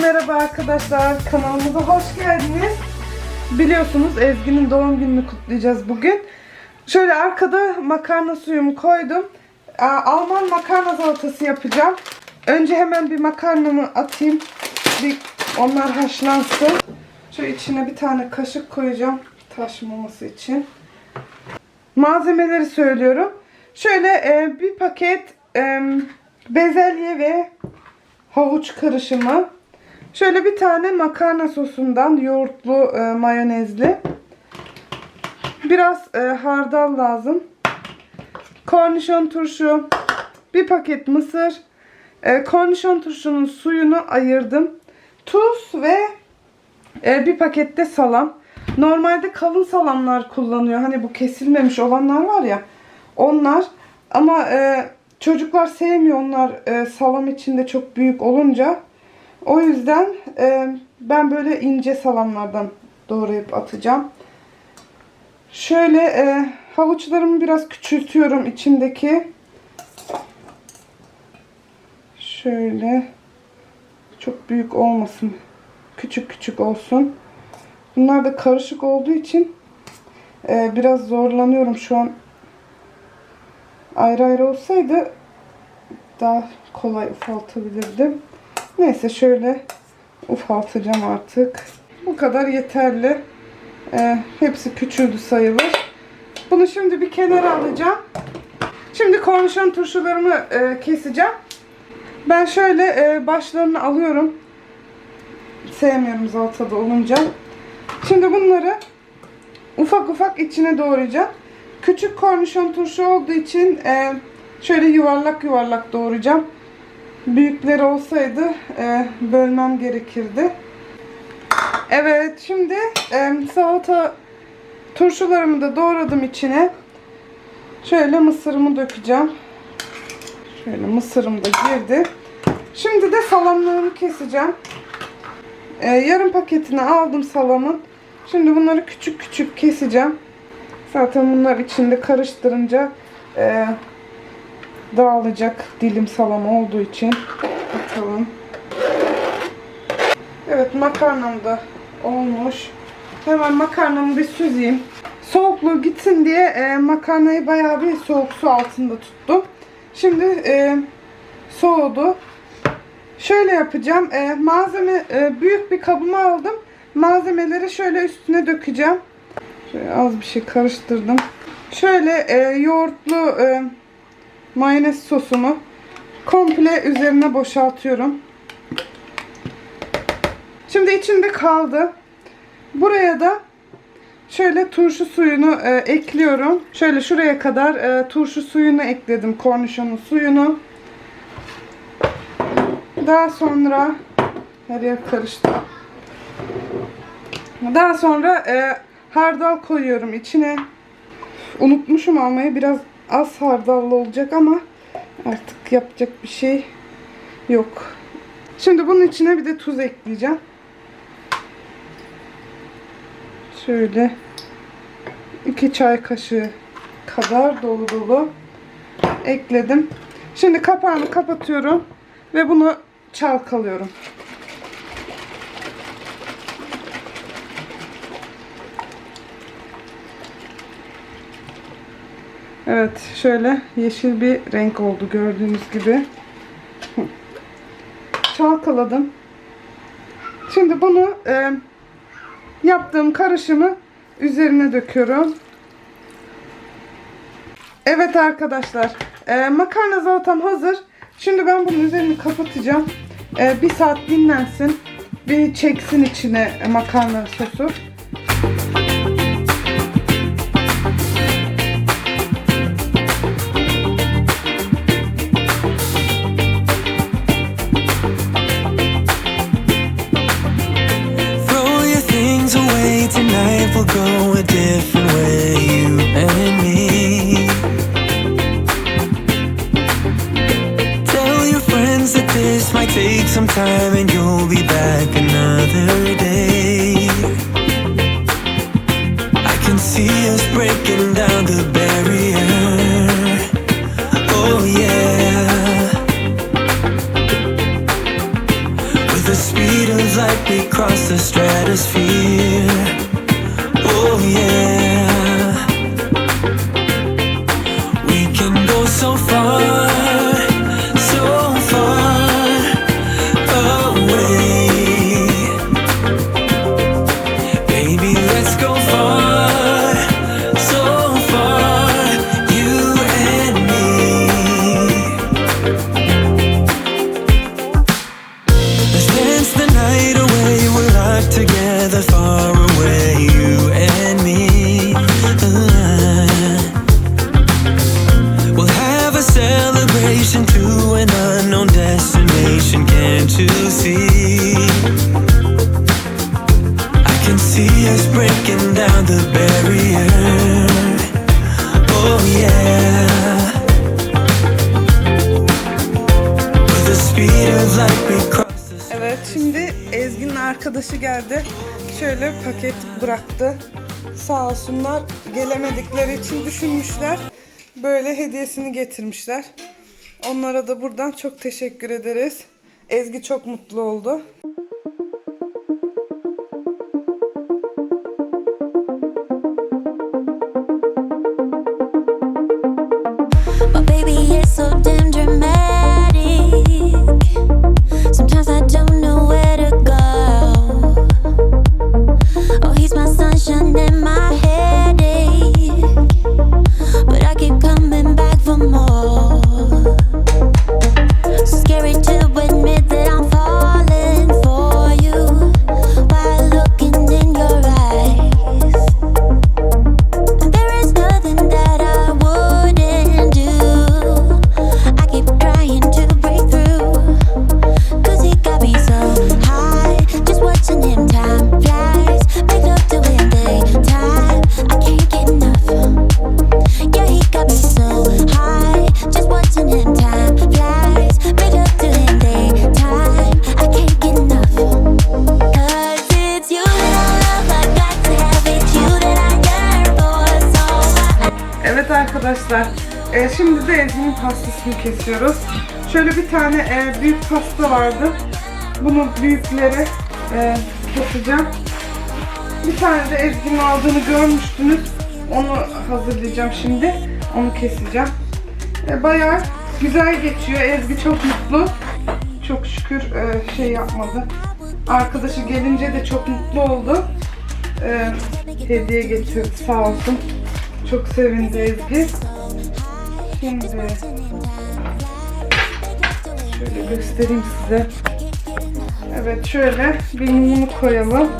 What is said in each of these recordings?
merhaba arkadaşlar. Kanalımıza hoş geldiniz. Biliyorsunuz Ezgi'nin doğum gününü kutlayacağız bugün. Şöyle arkada makarna suyumu koydum. Alman makarna salatası yapacağım. Önce hemen bir makarnamı atayım. Bir onlar haşlansın. Şöyle içine bir tane kaşık koyacağım taşmaması için. Malzemeleri söylüyorum. Şöyle e, bir paket e, bezelye ve havuç karışımı. Şöyle bir tane makarna sosundan yoğurtlu e, mayonezli. Biraz e, hardal lazım. Kornişon turşu. Bir paket mısır. E, kornişon turşunun suyunu ayırdım. Tuz ve e, bir pakette salam. Normalde kalın salamlar kullanıyor. Hani bu kesilmemiş olanlar var ya. Onlar. Ama e, çocuklar sevmiyor onlar e, salam içinde çok büyük olunca. O yüzden e, ben böyle ince salamlardan doğrayıp atacağım. Şöyle e, havuçlarımı biraz küçültüyorum içindeki. Şöyle çok büyük olmasın. Küçük küçük olsun. Bunlar da karışık olduğu için e, biraz zorlanıyorum şu an. Ayrı ayrı olsaydı daha kolay ufaltabilirdim. Neyse şöyle ufaltacağım artık. Bu kadar yeterli. E, hepsi küçüldü sayılır. Bunu şimdi bir kenara alacağım. Şimdi kornişon turşularımı e, keseceğim. Ben şöyle e, başlarını alıyorum. Sevmiyorum salatada olunca. Şimdi bunları ufak ufak içine doğrayacağım. Küçük kornişon turşu olduğu için e, şöyle yuvarlak yuvarlak doğrayacağım. Büyükleri olsaydı e, bölmem gerekirdi. Evet şimdi e, salata turşularımı da doğradım içine. Şöyle mısırımı dökeceğim. Şöyle mısırım da girdi. Şimdi de salamlarımı keseceğim. Ee, yarım paketini aldım salamın. Şimdi bunları küçük küçük keseceğim. Zaten bunlar içinde karıştırınca e, dağılacak dilim salam olduğu için. Bakalım. Evet makarnam da olmuş. Hemen makarnamı bir süzeyim. Soğukluğu gitsin diye e, makarnayı bayağı bir soğuk su altında tuttum. Şimdi e, soğudu. Şöyle yapacağım. E, malzeme e, büyük bir kabıma aldım. Malzemeleri şöyle üstüne dökeceğim. Şöyle az bir şey karıştırdım. Şöyle e, yoğurtlu e, mayonez sosumu komple üzerine boşaltıyorum. Şimdi içinde kaldı. Buraya da şöyle turşu suyunu e, ekliyorum. Şöyle şuraya kadar e, turşu suyunu ekledim. Kornişonun suyunu. Daha sonra her yer karıştı. Daha sonra e, hardal koyuyorum içine. Unutmuşum almayı. Biraz az hardallı olacak ama artık yapacak bir şey yok. Şimdi bunun içine bir de tuz ekleyeceğim. Şöyle 2 çay kaşığı kadar dolu dolu ekledim. Şimdi kapağını kapatıyorum ve bunu çalkalıyorum. Evet şöyle yeşil bir renk oldu gördüğünüz gibi. Çalkaladım. Şimdi bunu e, yaptığım karışımı üzerine döküyorum. Evet arkadaşlar e, makarna salatam hazır. Şimdi ben bunun üzerini kapatacağım. E, bir saat dinlensin. Bir çeksin içine makarna sosu. Breaking down sağ olsunlar gelemedikleri için düşünmüşler. Böyle hediyesini getirmişler. Onlara da buradan çok teşekkür ederiz. Ezgi çok mutlu oldu. arkadaşlar. E, şimdi de ezinin pastasını kesiyoruz. Şöyle bir tane e, büyük pasta vardı. Bunun büyükleri e, keseceğim. Bir tane de Ezgi'nin aldığını görmüştünüz. Onu hazırlayacağım şimdi. Onu keseceğim. E, bayağı güzel geçiyor. Ezgi çok mutlu. Çok şükür e, şey yapmadı. Arkadaşı gelince de çok mutlu oldu. E, hediye getirdi sağ olsun çok sevindik biz. Şimdi şöyle göstereyim size. Evet şöyle bir mumu koyalım.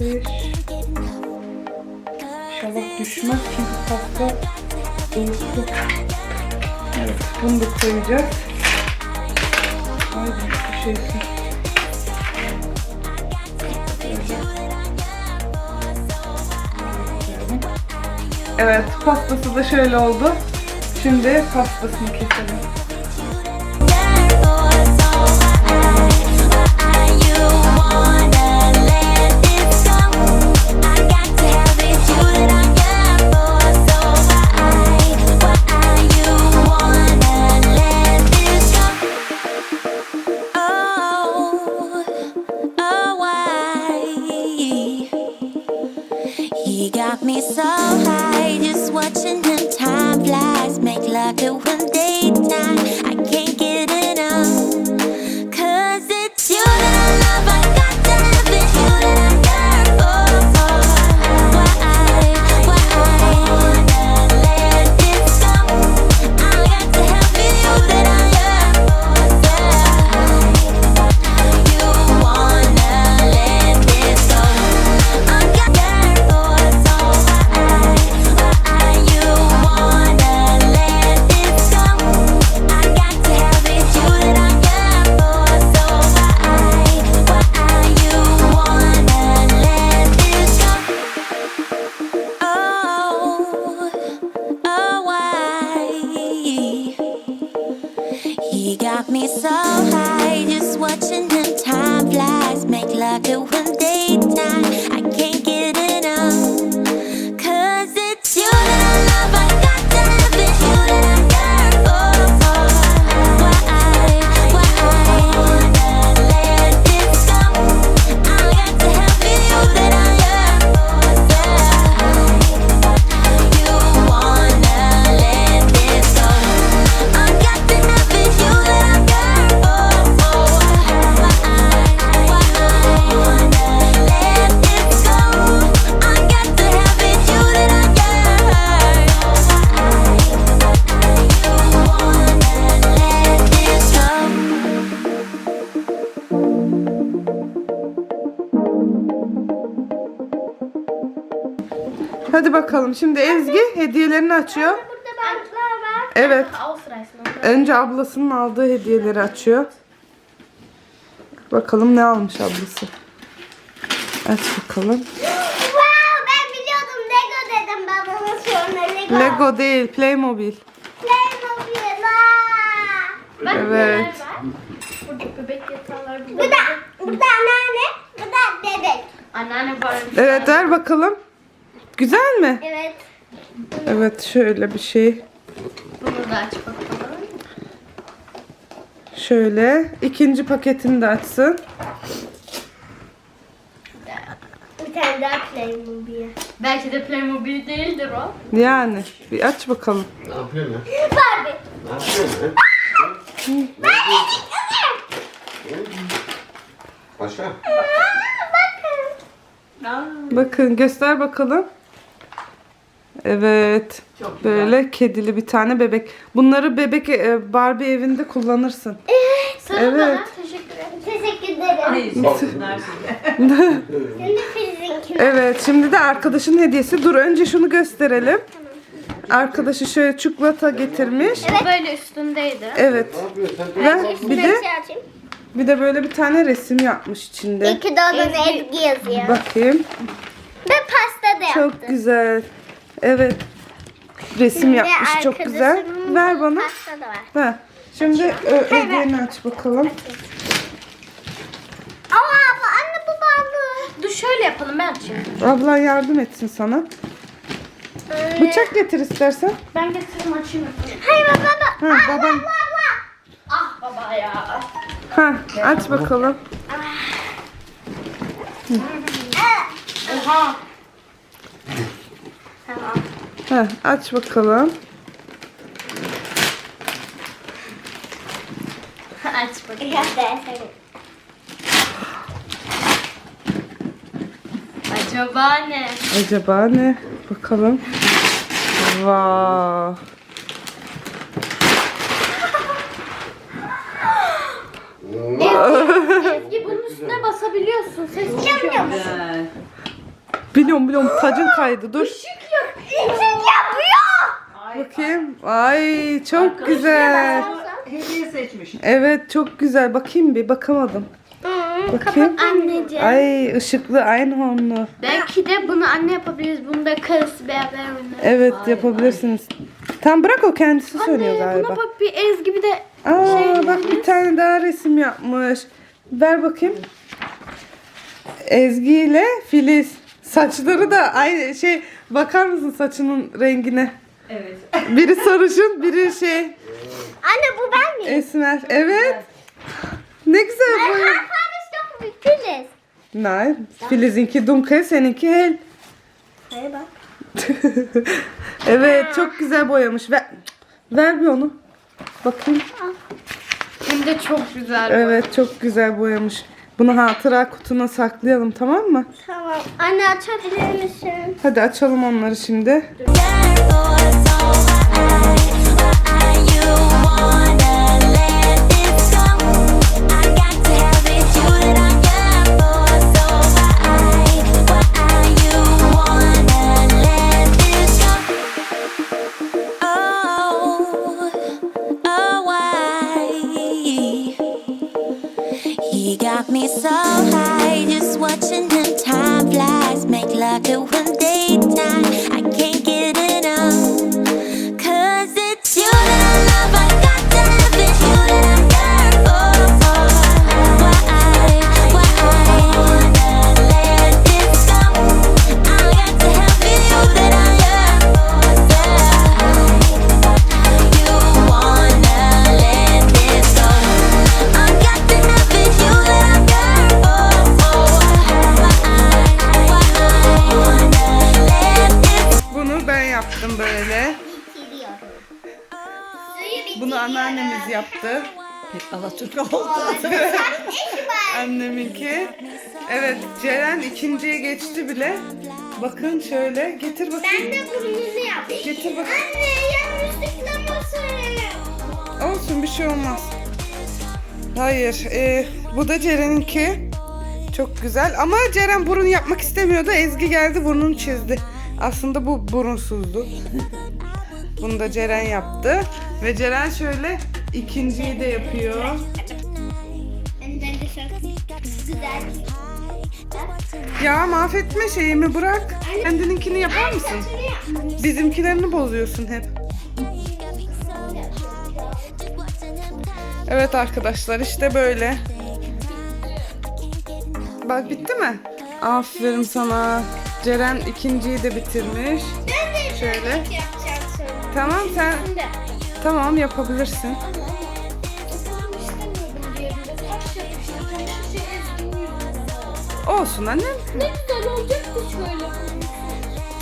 Beş. İnşallah düşmez çünkü pasta olurdu. Evet bunu da koyacağız. Haydi bir şeysin. Evet pastası da şöyle oldu. Şimdi pastasını keselim. You got me so high, just watching the time flies. Make love to him. Bakalım. Şimdi Ezgi hediyelerini açıyor. Burada bantlar var. Evet. Al sırasını. Önce ablasının aldığı hediyeleri açıyor. Bakalım ne almış ablası. Aç bakalım. Wow ben biliyordum Lego dedim babama sonra Lego. Lego değil, Playmobil. Playmobil. Aa! Bak Evet. var. Burada bebek yatağı var. Bu da, bu da anneanne, bu da bebek. Anneanne var. Evet ver bakalım. Güzel mi? Evet. Evet şöyle bir şey. Bunu da aç bakalım. Şöyle ikinci paketini de açsın. Bir tane daha Playmobil. Belki de Playmobil değildir o. Yani bir aç bakalım. Ne yapıyorsun lan? Barbie. Ne yapıyorsun lan? Başla. Bakın göster bakalım. Evet. Böyle kedili bir tane bebek. Bunları bebek e, Barbie evinde kullanırsın. Sana Evet. teşekkür ederim. Teşekkür ederim. Bak. Şimdi Filiz'inkini. Evet şimdi de arkadaşın hediyesi. Dur önce şunu gösterelim. Arkadaşı şöyle çikolata getirmiş. Bu böyle üstündeydi. Evet. Ve bir de Şey bir de böyle bir tane resim yapmış içinde. İyi ki doğdun Ezgi yazıyor. Bakayım. Ve pasta da yaptı. Çok güzel. Evet. Resim Şimdi yapmış çok güzel. arkadaşımın Ver bana. Pasta da var. Ha. Şimdi ö, hediyeni aç bakalım. Ama abla anne bu bağlı. Dur şöyle yapalım ben açayım. Ablan yardım etsin sana. Bıçak getir istersen. Ben getireyim açayım. Hayır baba baba. Ha, babam. Ah baba ya. Ha, aç bakalım. Oha. Ha, aç bakalım. Aç senin. Acaba ne? Acaba ne? Bakalım. Ezgi bunun üstüne basabiliyorsun. Ses. Biliyorum biliyorum tacın kaydı. Dur. İçin yapıyor. Bakayım. Ay çok güzel. Hediye seçmiş. Evet çok güzel. Bakayım bir bakamadım. Bakayım. Anneciğim. Ay ışıklı Einhornlu. Belki de bunu anne yapabiliriz. Bunu da karısı beraber oynarız. Evet yapabilirsiniz. Tam bırak o kendisi söylüyor Anne galiba. buna bak bir Ezgi bir de Aa şey bak bir tane daha resim yapmış. Ver bakayım. Ezgi ile Filiz. Saçları da aynı şey. Bakar mısın saçının rengine? Evet. Biri sarışın, biri şey Anne bu ben miyim? esmer. Evet. Ne güzel Ben boya. tanesi çok büyük Filiz. Nein. Filiz'inki dunkel, seninki hel. Hayır bak. evet, çok güzel boyamış. Ver, ver bir onu. Bakayım. hem de çok güzel. Evet, çok güzel boyamış. Bunu hatıra kutuna saklayalım tamam mı? Tamam. Anne açabilir misin? Hadi açalım onları şimdi. Therefore, flies. Make love to him Bunu anneannemiz yaptı. Alaturka oldu. Anneminki. Evet, Ceren ikinciye geçti bile. Bakın şöyle. Getir Ben bakayım. de burnunu yaptım. Getir bakayım. Anne yanlışlıkla masaya. Olsun bir şey olmaz. Hayır. e, bu da Ceren'inki. Çok güzel. Ama Ceren burun yapmak istemiyordu. Ezgi geldi burnunu çizdi. Aslında bu burunsuzdu. Bunu da Ceren yaptı. Ve Ceren şöyle ikinciyi de yapıyor. Ben de çok güzel. Ya mahvetme şeyimi bırak. Kendininkini yapar mısın? Bizimkilerini bozuyorsun hep. Evet arkadaşlar işte böyle. Bak bitti mi? Aferin sana. Ceren ikinciyi de bitirmiş. Ben de Şöyle. Tamam sen. tamam yapabilirsin. Olsun annem. Ne güzel olacaktı şöyle.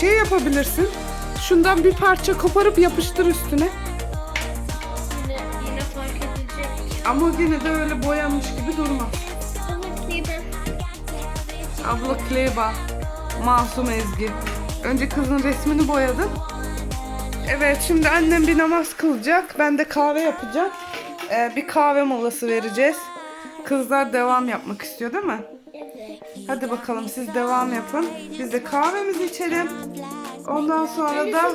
Şey yapabilirsin. Şundan bir parça koparıp yapıştır üstüne. Yine, yine fark edilecek. Ama yine de öyle boyanmış gibi durma. Ki ben Abla Kleba, Masum Ezgi. Önce kızın resmini boyadın. Evet şimdi annem bir namaz kılacak. Ben de kahve yapacağım. Ee, bir kahve molası vereceğiz. Kızlar devam yapmak istiyor değil mi? Hadi bakalım siz devam yapın. Biz de kahvemizi içelim. Ondan sonra da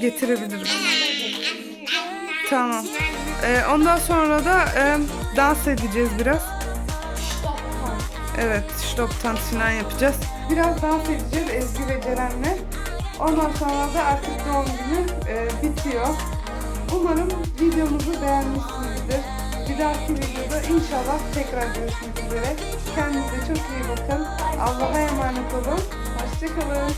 getirebilirim. Tamam. Ee, ondan sonra da e, dans edeceğiz biraz. Evet, stop tansiyon yapacağız. Biraz dans edeceğiz Ezgi ve Ceren'le. Ondan sonra da artık doğum günü e, bitiyor. Umarım videomuzu beğenmişsinizdir. Bir dahaki videoda inşallah tekrar görüşmek üzere. Kendinize çok iyi bakın. Allah'a emanet olun. Hoşçakalın.